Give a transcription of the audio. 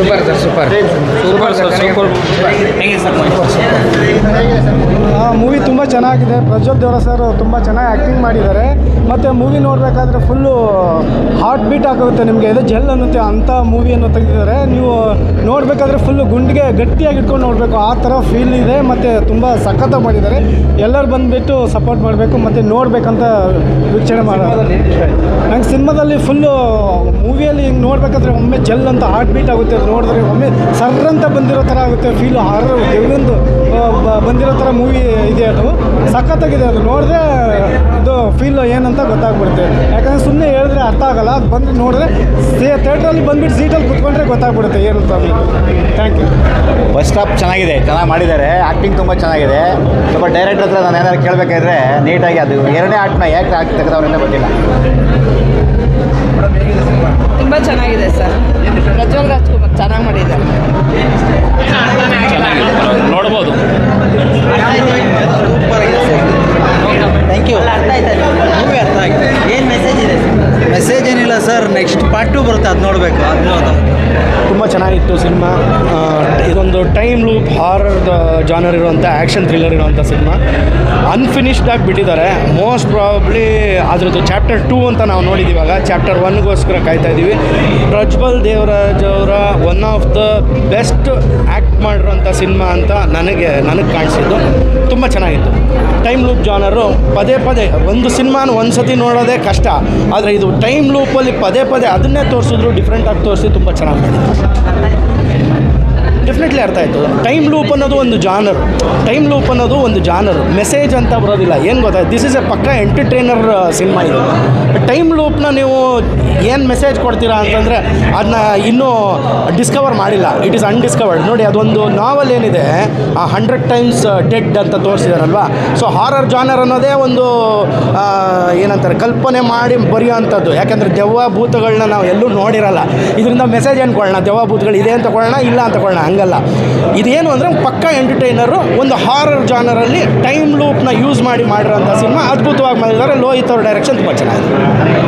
Super sir super. Super sir super ಹೇಗೆ. Sir movie? ತುಂಬ ಚೆನ್ನಾಗಿದೆ. ಪ್ರಜ್ವಲ್ ದೇವರ ಸರ್ ತುಂಬ ಚೆನ್ನಾಗಿ ಆ್ಯಕ್ಟಿಂಗ್ ಮಾಡಿದ್ದಾರೆ. ಮತ್ತು ಮೂವಿ ನೋಡಬೇಕಾದ್ರೆ ಫುಲ್ಲು ಹಾರ್ಟ್ ಬೀಟ್ ಆಗುತ್ತೆ ನಿಮಗೆ. ಇದು ಜೆಲ್ ಅನ್ನುತ್ತೆ ಅಂಥ ಮೂವಿಯನ್ನು ತೆಗೆದಿದ್ದಾರೆ. ನೀವು ನೋಡಬೇಕಾದ್ರೆ ಫುಲ್ಲು ಗುಂಡಿಗೆ ಗಟ್ಟಿಯಾಗಿ ಇಟ್ಕೊಂಡು ನೋಡಬೇಕು. ಆ ಥರ ಫೀಲ್ ಇದೆ, ಮತ್ತು ತುಂಬ ಸಖತ್ತಾಗಿ ಮಾಡಿದ್ದಾರೆ. ಎಲ್ಲರೂ ಬಂದುಬಿಟ್ಟು ಸಪೋರ್ಟ್ ಮಾಡಬೇಕು, ಮತ್ತು ನೋಡಬೇಕಂತ ವೀಕ್ಷಣೆ ಮಾಡ ನಂಗೆ ಸಿನಿಮಾದಲ್ಲಿ ಫುಲ್ಲು ಮೂವಿಯಲ್ಲಿ ಹಿಂಗೆ ನೋಡಬೇಕಾದ್ರೆ ಒಮ್ಮೆ ಜೆಲ್ ಅಂತ ಹಾರ್ಟ್ ಬೀಟ್ ಆಗುತ್ತೆ. ನೋಡಿದ್ರೆ ಒಮ್ಮೆ ಸರ್ರಂತ ಬಂದಿರೋ ಥರ ಆಗುತ್ತೆ. ಫೀಲು ಹಾರರ್ ದೇವೊಂದು ಬಂದಿರೋ ಥರ ಮೂವಿ ಇದೆ ಅದು. ಸಖತ್ತಾಗಿದೆ ಅದು. ನೋಡಿದ್ರೆ ಇದು ಫೀಲ್ ಏನಂತ ಗೊತ್ತಾಗ್ಬಿಡುತ್ತೆ. ಯಾಕಂದರೆ ಸುಮ್ಮನೆ ಹೇಳಿದ್ರೆ ಅರ್ಥ ಆಗಲ್ಲ. ಅದು ಬಂದು ನೋಡಿದ್ರೆ ಸೇ ಥಿಯೇಟ್ರಲ್ಲಿ ಬಂದ್ಬಿಟ್ಟು ಸೀಟಲ್ಲಿ ಕುತ್ಕೊಂಡ್ರೆ ಗೊತ್ತಾಗ್ಬಿಡುತ್ತೆ ಏನು ಅಂತ ಥ್ಯಾಂಕ್ ಯು ಬಸ್ ಸ್ಟಾಪ್ ಚೆನ್ನಾಗಿದೆ. ಚೆನ್ನಾಗಿ ಮಾಡಿದ್ದಾರೆ. ಆ್ಯಕ್ಟಿಂಗ್ ತುಂಬ ಚೆನ್ನಾಗಿದೆ. ಸ್ವಲ್ಪ ಡೈರೆಕ್ಟರ್ ಹತ್ರ ನಾನು ಏನಾದ್ರು ಕೇಳಬೇಕಾದ್ರೆ ನೀಟಾಗಿ ಅದು ಎರಡನೇ ಆಟನ ಯಾಕೆ ಹಾಕಿ ತೆಗೆದವ್ರಿಂದ ಗೊತ್ತಿಲ್ಲ. ತುಂಬ ಚೆನ್ನಾಗಿದೆ ಸರ್. ಪ್ರಜ್ವಲ್ ಮೆಸೇಜ್ ಏನಿಲ್ಲ ಸರ್ ನೆಕ್ಸ್ಟ್ ಪಾರ್ಟ್ ಟು ಬರುತ್ತೆ, ಅದು ನೋಡಬೇಕು, ಅದು ತುಂಬ ಚೆನ್ನಾಗಿತ್ತು ಸಿನಿಮಾ. ಇದೊಂದು ಟೈಮ್ ಲೂಪ್ ಹಾರರ್ ಜಾನರ್ ಇರುವಂಥ ಆ್ಯಕ್ಷನ್ ಥ್ರಿಲ್ಲರ್ ಇರುವಂಥ ಸಿನಿಮಾ. ಅನ್ಫಿನಿಶ್ಡ್ ಆಗಿ ಬಿಟ್ಟಿದ್ದಾರೆ. ಮೋಸ್ಟ್ ಪ್ರಾಬಬ್ಲಿ ಅದ್ರದ್ದು ಚಾಪ್ಟರ್ ಟೂ ಅಂತ ನಾವು ನೋಡಿದ್ದೀವಿ ಇವಾಗ. ಚಾಪ್ಟರ್ ಒನ್ಗೋಸ್ಕರ ಕಾಯ್ತಾ ಇದ್ದೀವಿ ಪ್ರಜ್ವಲ್ ದೇವರಾಜ್ ಅವರ one of the best act ಮಾಡಿರೋಂಥ ಸಿನಿಮಾ ಅಂತ ನನಗೆ ನನಗೆ ಕಾಣಿಸಿದ್ದು. ತುಂಬ ಚೆನ್ನಾಗಿತ್ತು. ಟೈಮ್ ಲೂಪ್ ಜಾನರು ಪದೇ ಪದೇ ಒಂದು ಸಿನಿಮಾನ ಒಂದು ಸತಿ ನೋಡೋದೇ ಕಷ್ಟ. ಆದರೆ ಇದು ಟೈಮ್ ಲೂಪಲ್ಲಿ ಪದೇ ಪದೇ ಅದನ್ನೇ ತೋರಿಸಿದ್ರು ಡಿಫ್ರೆಂಟಾಗಿ ತೋರಿಸಿ ತುಂಬ ಚೆನ್ನಾಗಿ ಮಾಡಿದ್ರು. ಡೆಫಿನೆಟ್ಲಿ ಅರ್ಥ ಆಯಿತು. ಟೈಮ್ ಲೂಪ್ ಅನ್ನೋದು ಒಂದು ಜಾನರ್ ಟೈಮ್ ಲೂಪ್ ಅನ್ನೋದು ಒಂದು ಜಾನರ್ ಮೆಸೇಜ್ ಅಂತ ಬರೋದಿಲ್ಲ. ಏನು ಗೊತ್ತಾ? ದಿಸ್ ಇಸ್ ಎ ಪಕ್ಕ ಎಂಟರ್ಟೈನರ್ ಸಿನಿಮಾ ಇದು. ಟೈಮ್ ಲೂಪ್ನ ನೀವು ಏನು ಮೆಸೇಜ್ ಕೊಡ್ತೀರಾ ಅಂತಂದರೆ ಅದನ್ನ ಇನ್ನೂ ಡಿಸ್ಕವರ್ ಮಾಡಿಲ್ಲ. ಇಟ್ ಈಸ್ ಅನ್ಡಿಸ್ಕವರ್ಡ್ ನೋಡಿ, ಅದೊಂದು ನಾವಲ್ ಏನಿದೆ, ಆ ಹಂಡ್ರೆಡ್ ಟೈಮ್ಸ್ ಡೆಡ್ ಅಂತ ತೋರಿಸಿದಾರಲ್ವಾ? ಸೊ ಹಾರರ್ ಜಾನರ್ ಅನ್ನೋದೇ ಒಂದು ಏನಂತಾರೆ, ಕಲ್ಪನೆ ಮಾಡಿ ಬರೆಯೋವಂಥದ್ದು. ಯಾಕೆಂದರೆ ದೆವ್ವ ಭೂತಗಳನ್ನ ನಾವು ಎಲ್ಲೂ ನೋಡಿರಲ್ಲ. ಇದರಿಂದ ಮೆಸೇಜ್ ಏನು ಕೊಡೋಣ? ದೆವ್ವ ಭೂತಗಳು ಇದೆ ಅಂತ ಕೊಡೋಣ, ಇಲ್ಲ ಅಂತ ಕೊಡೋಣ? ಹಂಗಲ್ಲ. ಇದೇನು ಅಂದರೆ ಪಕ್ಕ ಎಂಟರ್ಟೈನರು ಒಂದು ಹಾರರ್ ಜಾನರಲ್ಲಿ ಟೈಮ್ ಲೂಪ್ನ ಯೂಸ್ ಮಾಡಿ ಮಾಡಿರೋಂಥ ಸಿನಿಮಾ ಅದ್ಭುತವಾಗಿ ಮಾಡಿದ್ದಾರೆ. ಲೋಹಿತ್ ಅವ್ರ ಡೈರೆಕ್ಷನ್ ತುಂಬ ಚೆನ್ನಾಗಿದೆ.